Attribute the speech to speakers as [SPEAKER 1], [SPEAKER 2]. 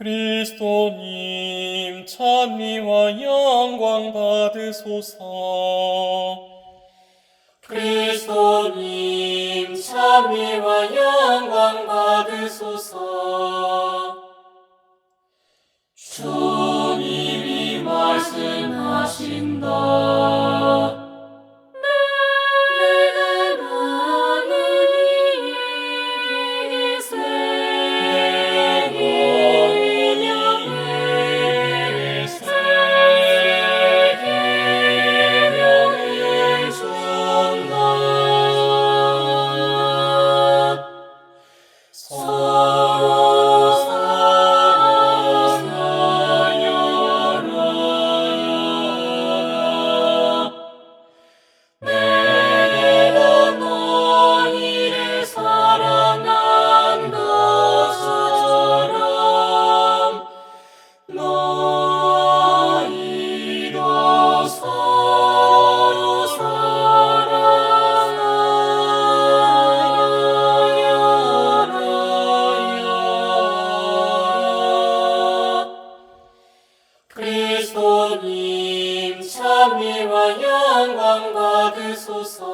[SPEAKER 1] 그리스도님 찬미와 영광 받으소서. 그리스도님 찬미와 영광 받으소서 서 그리스도님 찬미와 영광 받으소서